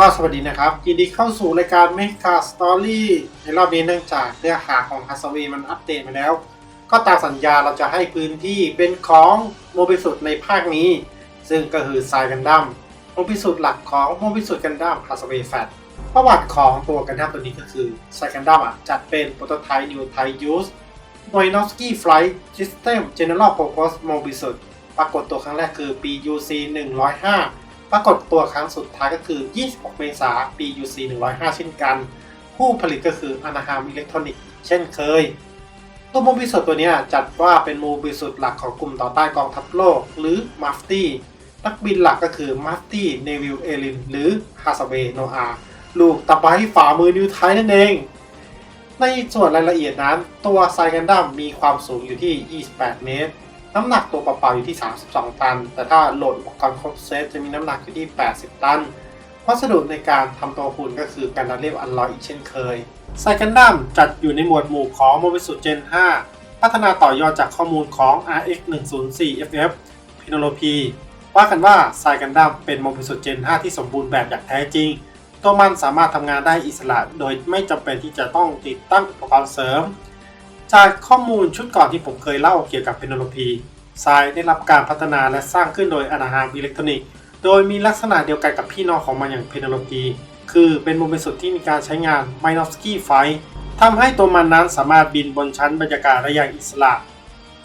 ก็สวัสดีนะครับยินดีเข้าสู่รายการ m e c a Story ในรอบนี้เนื่องจากเนื้อหาของ h a s w a y มันอัปเดตมาแล้ว ก็ตามสัญญาเราจะให้พื้นที่เป็นของโมบิสุดในภาคนี้ ซึ่งก็คือไซกันดั้มโมบิสุดหลักของโมบิสุดกันดั้ม h a s w a y Fat ประวัติของตัวกันดั้มตัวนี้ก็คือไซกันดั้มอะจัดเป็นโปรโตไทป์ New Type Use หน่วย n o s k i Flight System General Purpose Mobisud ปรากฏตัวครั้งแรกคือปี UC 105 ปรากฏตัวครั้งสุดท้ายก็คือ 26 เมษายนปี UC 105 เช่นกัน ผู้ผลิตก็คือ Anaheim Electronic เช่นเคย ตัวโมบิสุดตัวนี้จัดว่าเป็นโมบิสุดหลักของกลุ่มต่อต้านกองทัพโลก หรือ m a f t y นักบินหลักก็คือ m a f t y Neville Elin หรือ h a s a w a y Noah ลูกตะไบฝ่ามือนิวไทยนั่นเอง ในส่วนรายละเอียดนั้น ตัวไซกันดัมมีความสูงอยู่ที่ 28 เมตร น้ำหนักตัวเปล่าๆอยู่ที่ 32 ตัน แต่ถ้าโหลดอุปกรณ์ครบเซตจะมีน้ำหนักอยู่ที่ 80 ตัน วัสดุในการทำตัวหุ่นก็คือการดันเรียบอันลอยอีกเช่นเคยไซกันดัมจัดอยู่ในหมวดหมู่ของโมบิสุ Gen 5พัฒนาต่อยอดจากข้อมูลของ RX 104 FF พ e โนโลพีว่ากันว่าไซกันดัมเป็นโมบิสุ Gen 5ที่สมบูรณ์แบบอย่างแท้จริง ตัวมันสามารถทำงานได้อิสระโดยไม่จำเป็นที่จะต้องติดตั้งอุปกรณ์เสริม จากข้อมูลชุดก่อนที่ผมเคยเล่าเกี่ยวกับเพนโลพีทรายได้รับการพัฒนาและสร้างขึ้นโดยอนาฮามอิเล็กทรอนิกส์โดยมีลักษณะเดียวกันกับพี่น้องของมันอย่างเพนโลพีคือเป็นโมเมนสุดที่มีการใช้งานไมนอฟสกี้ไฟทำให้ตัวมันนั้นสามารถบินบนชั้นบรรยากาศได้อย่างอิสระ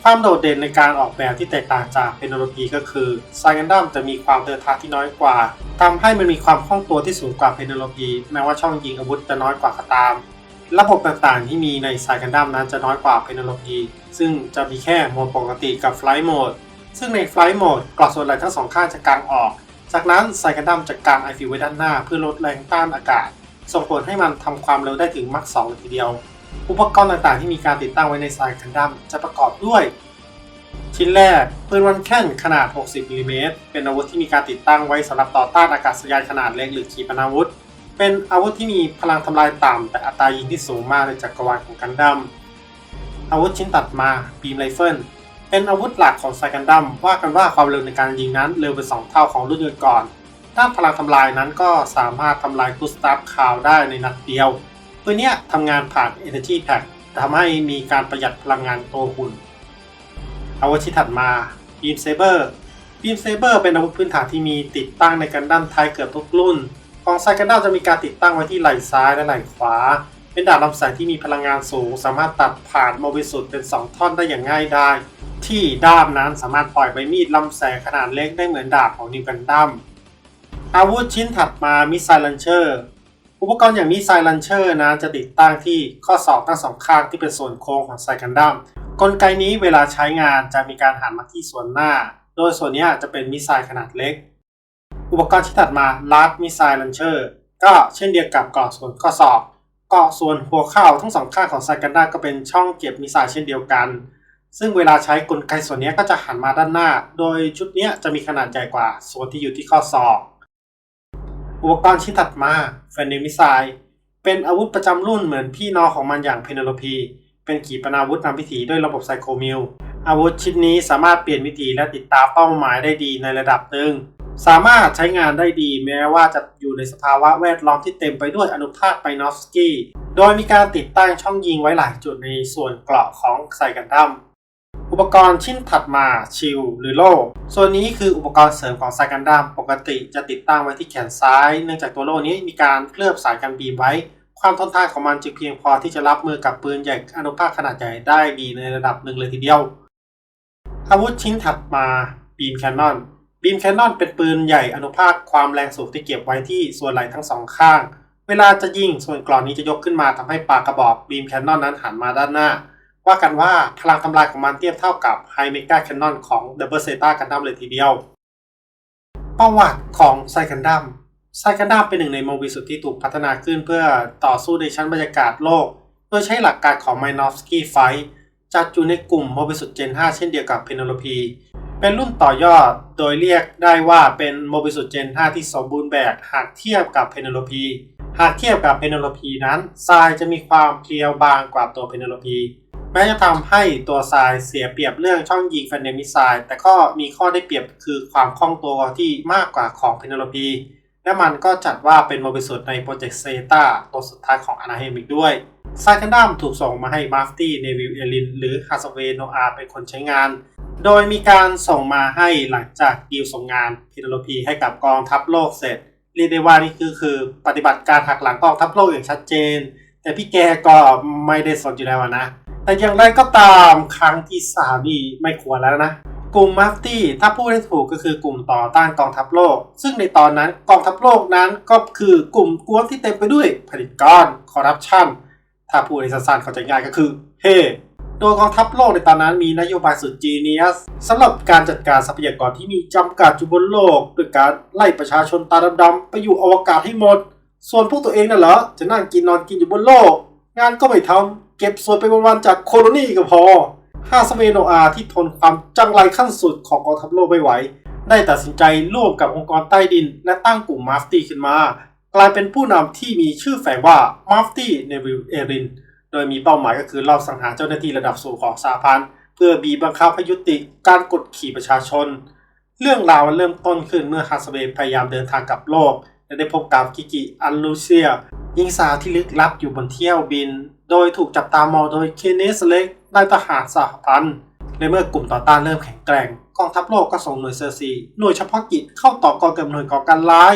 ความโดดเด่นในการออกแบบที่แตกต่างจากเพนโลพีก็คือไซกันดัมจะมีความเดินทางที่น้อยกว่าทำให้มันมีความคล่องตัวที่สูงกว่าเพนโลพีแม้ว่าช่องยิงอาวุธจะน้อยกว่าก็ตาม ระบบต่างๆ ที่มีในไซกันดั้มนั้นจะน้อยกว่าเพนโลพีซึ่งจะมีแค่โหมดปกติกับไฟล์โหมด ซึ่งในไฟล์โหมดกรอบส่วนไหล่ทั้งสองข้างจะกางออก จากนั้นไซกันดัมจะกางไอฟิวไว้ด้านหน้าเพื่อลดแรงต้านอากาศ ส่งผลให้มันทำความเร็วได้ถึงมักสองเลยทีเดียว อุปกรณ์ต่างๆ ที่มีการติดตั้งไว้ในไซกันดัมจะประกอบด้วย ชิ้นแรกปืนวันแค่นขนาด 60มิลลิเมตรเป็นอาวุธที่มีการติดตั้งไว้สำหรับต่อต้านอากาศยานขนาดเล็กหรือขีปนาวุธ เป็นอาวุธที่มีพลังทำลายต่ำแต่อัตรายิงที่สูงมากในจักรวาลของกันดั้มอาวุธชิ้นตัดมาบีมไรเฟิลเป็นอาวุธหลักของไซกันดั้มว่ากันว่าความเร็วในการยิงนั้นเร็วเป็น2เท่าของรุ่นก่อนด้านพลังทำลายนั้นก็สามารถทำลายกูสตาฟคาวได้ในนัดเดียวปืนเนี้ยทำงานผ่าน Energy Pack ทำให้มีการประหยัดพลังงานตัวหุ่นอาวุธชิ้นถัดมา Beam Saber Beam Saber เป็นอาวุธพื้นฐานที่มีติดตั้งในกันดั้มไทยเกือบทุกรุ่น ของไซกันดั้มจะมีการติดตั้งไว้ที่ไหล่ซ้ายและไหล่ขวา เป็นดาบลำแสงที่มีพลังงานสูง สามารถตัดผ่านโมบิสุดเป็น 2 ท่อนได้อย่างง่ายไดายที่ด้ามนั้นสามารถปล่อยใบมีดลำแสงขนาดเล็กได้เหมือนดาบของนิวกันดั้มอาวุธชิ้นถัดมามิสไซลันเชอร์อุปกรณ์อย่างมิสไซลันเชอร์นั้นจะติดตั้งที่ข้อศอกทั้งสองข้างที่เป็นส่วนโค้งของไซกันดั้มกลไกนี้เวลาใช้งานจะมีการหันมาที่ส่วนหน้า โดยส่วนนี้จะเป็นมิสไซล์ขนาดเล็ก อุปกรณ์ที่ถัดมา Large Missile Launcher ก็เช่นเดียวกับเกาะส่วนข้อศอกเกาะส่วนหัวเข่าทั้งสองข้างของไซกันดาก็เป็นช่องเก็บมิสไซล์เช่นเดียวกัน ซึ่งเวลาใช้กลไกส่วนนี้ก็จะหันมาด้านหน้า โดยชุดนี้จะมีขนาดใหญ่กว่าส่วนที่อยู่ที่ข้อศอก อุปกรณ์ชิ้นถัดมาแฟนเดมิสไซล์เป็นอาวุธประจำรุ่นเหมือนพี่น้องของมันอย่างเพนโลพี เป็นขีปนาวุธนำพิถีด้วยระบบไซโคมิลอาวุธชิ้นนี้สามารถเปลี่ยนวิธีและติดตามเป้าหมายได้ดีในระดับหนึ่ง สามารถใช้งานได้ดีแม้ว่าจะอยู่ในสภาวะแวดล้อมที่เต็มไปด้วยอนุภาคไมนอฟสกี้ โดยมีการติดตั้งช่องยิงไว้หลายจุดในส่วนเกราะของไซกันดัมอุปกรณ์ชิ้นถัดมาชิลหรือโล่ส่วนนี้คืออุปกรณ์เสริมของไซกันดั้มปกติจะติดตั้งไว้ที่แขนซ้าย เนื่องจากตัวโล่นี้มีการเคลือบสายการบีมไว้ ความทนทานของมันจึงเพียงพอที่จะรับมือกับปืนใหญ่อนุภาคขนาดใหญ่ได้ดีในระดับหนึ่งเลยทีเดียว อาวุธชิ้นถัดมาบีมแคนนอน บีมแคนนอนเป็นปืนใหญ่อนุภาคความแรงสูงที่เก็บไว้ที่ส่วนไหล่ทั้งสองข้าง เวลาจะยิงส่วนกรอนนี้จะยกขึ้นมาทำให้ปากกระบอกบีมแคนนอนนั้นหันมาด้านหน้า ว่ากันว่าพลังทำลายของมันเทียบเท่ากับไฮเมกาแคนนอนของดับเบิลเซตากันดั้มเลยทีเดียว ประวัติของไซกันดั้มไซกันดั้มเป็นหนึ่งในโมบิสุดที่ถูกพัฒนาขึ้นเพื่อต่อสู้ในชั้นบรรยากาศโลก โดยใช้หลักการของไมนอฟสกี้ไฟ จัดอยู่ในกลุ่มโมบิสุดเจน 5 เช่นเดียวกับเพนโลพีเป็นรุ่นต่อยอดโดยเรียกได้ว่าเป็นโมบิสุดเจน 5 ที่สมบูรณ์แบบหากเทียบกับเพนโลพีหากเทียบกับเพนโลพีนั้นทรายจะมีความเพรียวบางกว่าตัวเพนโลพีแม้จะทำให้ตัวทรายเสียเปรียบเรื่องช่องยิงแฟนเดมิสไซล์แต่ก็มีข้อได้เปรียบคือความคล่องตัวที่มากกว่าของเพนโลพีและมันก็จัดว่าเป็นโมบิสุดในโปรเจกต์เซตาตัวสุดท้ายของอนาเฮมิกด้วย ไซกันดัมถูกส่งมาให้มาฟตี้เนวิลเอลินหรือฮาสเวโนอาเป็นคนใช้งาน โดยมีการส่งมาให้หลังจากดีลส่งงานพิโลพีให้กับกองทัพโลกเสร็จ เรียกได้ว่านี่คือคือปฏิบัติการหักหลังกองทัพโลกอย่างชัดเจน แต่พี่แกก็ไม่ได้สนอยู่แล้วนะ แต่อย่างไรก็ตามครั้งที่สามนี่ไม่ควรแล้วนะกลุ่มมัฟตี้ถ้าพูดให้ถูกก็คือกลุ่มต่อต้านกองทัพโลก ซึ่งในตอนนั้นกองทัพโลกนั้นก็คือกลุ่มกวนที่เต็มไปด้วยผด็จการคอร์รัปชัน ถ้าพูดในสั้นๆเข้าใจง่ายก็คือ เฮโดยกองทัพโลกในตอนนั้นมีนโยบายสุดจีเนียสสำหรับการจัดการทรัพยากรที่มีจำกัดอยู่บนโลกด้วยการไล่ประชาชนตาดำๆไปอยู่อวกาศให้หมด ส่วนพวกตัวเองน่ะเหรอจะนั่งกินนอนกินอยู่บนโลก งานก็ไม่ทำเก็บส่วนไปวันๆจากโคโลนีก็พอฮาสเวโนอาที่ทนความจังไรขั้นสุดของกองทัพโลกไม่ไหว ได้ตัดสินใจร่วมกับองค์กรใต้ดิน และตั้งกลุ่มมาฟตี้ขึ้นมา กลายเป็นผู้นำที่มีชื่อแฝงว่ามาฟตี้เนวิลเอรินโดยมีเป้าหมายก็คือรอบสังหารเจ้าหน้าที่ระดับสูงของสหพันธ์เพื่อบีบบังคับให้ยุติการกดขี่ประชาชน เรื่องราวเริ่มต้นขึ้นเมื่อฮาสเวย์พยายามเดินทางกลับโลก และได้พบกับกิกิอันลูเซียหญิงสาวที่ลึกลับอยู่บนเที่ยวบิน โดยถูกจับตามองโดยเคเนสเล็กนายทหารสหพันธ์และเมื่อกลุ่มต่อต้านเริ่มแข็งแกร่งกองทัพโลกก็ส่งหน่วยเซอร์ซีหน่วยเฉพาะกิจเข้าต่อกรกับหน่วยก่อการร้าย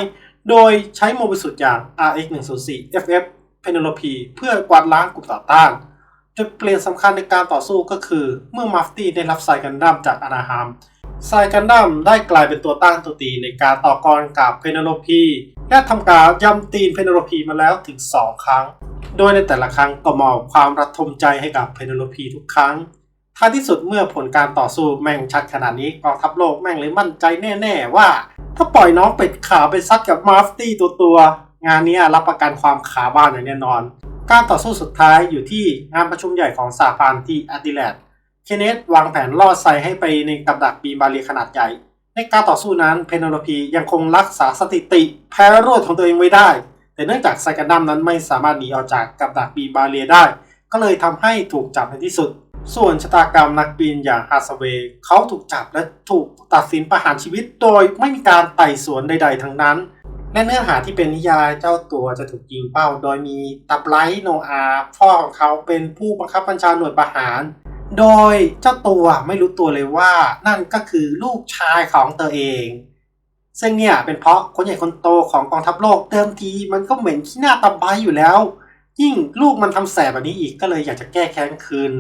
โดยใช้โมบิสุดอย่าง RX-104 FF Penelope เพื่อกวาดล้างกลุ่มต่อต้าน จุดเปลี่ยนสำคัญในการต่อสู้ก็คือ เมื่อมาฟตี้ได้รับไซกันดัมจากอนาฮามไซกันดัมได้กลายเป็นตัวตั้งตัวตีในการต่อกรกับเพเนโลพีและทำการย่ำตีนเพเนโลพีมาแล้วถึง 2 ครั้ง โดยในแต่ละครั้งก็มอบความระทมใจให้กับเพเนโลพีทุกครั้ง ท้ายที่สุดเมื่อผลการต่อสู้แม่งชัดขนาดนี้กองทัพโลกแม่งเลยมั่นใจแน่ ๆ ว่า ถ้าปล่อยน้องเป็ดขาวไปซัดกับมาฟตี้ตัวตัว งานนี้รับประกันความขาบ้านอย่างแน่นอน การต่อสู้สุดท้ายอยู่ที่งานประชุมใหญ่ของสหพันธ์ที่อดิเลดเคเนตวางแผนล่อไซให้ไปในกับดักบีบาเรียขนาดใหญ่ ในการต่อสู้นั้นเพนโนโลพียังคงรักษาสถิติ แพ้รวดของตัวเองไว้ได้ แต่เนื่องจากไซกันดัมนั้นไม่สามารถหนีออกจากกับดักบีบาเรียได้ ก็เลยทำให้ถูกจับในที่สุด ส่วนชะตากรรมนักบินอย่างฮาสเวย์เขาถูกจับและถูกตัดสินประหารชีวิต โดยไม่มีการไต่สวนใด ๆ ทั้งนั้นและเนื้อหาที่เป็นนิยายเจ้าตัวจะถูกยิงเป้า โดยมีตับไลท์โนอาพ่อของเขาเป็นผู้บังคับบัญชาหน่วยประหาร โดยเจ้าตัวไม่รู้ตัวเลยว่านั่นก็คือลูกชายของตัวเอง ซึ่งเนี่ยเป็นเพราะคนใหญ่คนโตของกองทัพโลกเดิมทีมันก็เหม็นขี้หน้าตาใบอยู่แล้ว ยิ่งลูกมันทำแสบแบบนี้อีกก็เลยอยากจะแก้แค้นคืน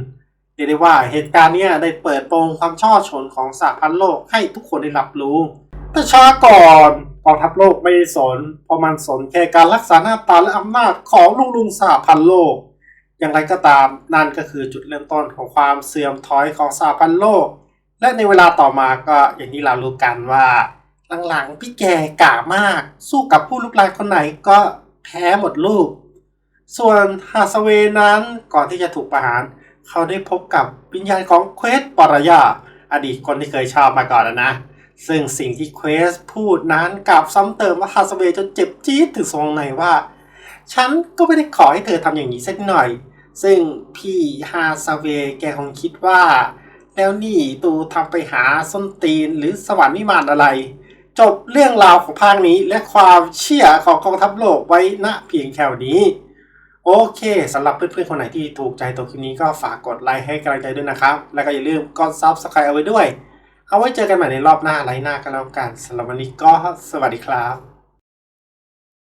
เรียกได้ว่าเหตุการณ์นี้ได้เปิดโปงความช่อฉนของสหพันธ์โลกให้ทุกคนได้รับรู้ แต่ช้าก่อนกองทัพโลกไม่ได้สนเพราะมันสนแค่การรักษาหน้าตาและอำนาจของลุงลุงสหพันธ์โลก อย่างไรก็ตามนั่นก็คือจุดเริ่มต้นของความเสื่อมถอยของสหพันธ์โลก และในเวลาต่อมาก็อย่างที่เรารู้กันว่า หลังๆพี่แกกล้ามาก สู้กับผู้ลุกลานคนไหนก็แพ้หมดลูก ส่วนฮาสเวนั้นก่อนที่จะถูกประหาร เขาได้พบกับวิญญาณของเควสปรยา อดีตคนที่เคยชอบมาก่อนแล้วนะ ซึ่งสิ่งที่เควสพูดนั้นกลับซ้ำเติมว่าฮาสเวย์จนเจ็บจี๊ดถึงทรงในว่า ฉันก็ไม่ได้ขอให้เธอทำอย่างนี้สักหน่อย ซึ่งพี่ฮาสเวย์แกคงคิดว่า แล้วนี่ตูทำไปหาส้นตีนหรือสวรรค์วิมานอะไร จบเรื่องราวของภาคนี้และความเชื่อของกองทัพโลกไว้ณเพียงแค่นี้ โอเคสำหรับเพื่อนๆคนไหนที่ถูกใจตัวคลิปนี้ก็ฝากกดไลค์ให้กำลังใจด้วยนะครับ แล้วก็อย่าลืมกดซับสไครต์เอาไว้ด้วย เอาไว้เจอกันใหม่ในรอบหน้าไลค์หน้ากันแล้วกันสำหรับวันนี้ก็สวัสดีครับ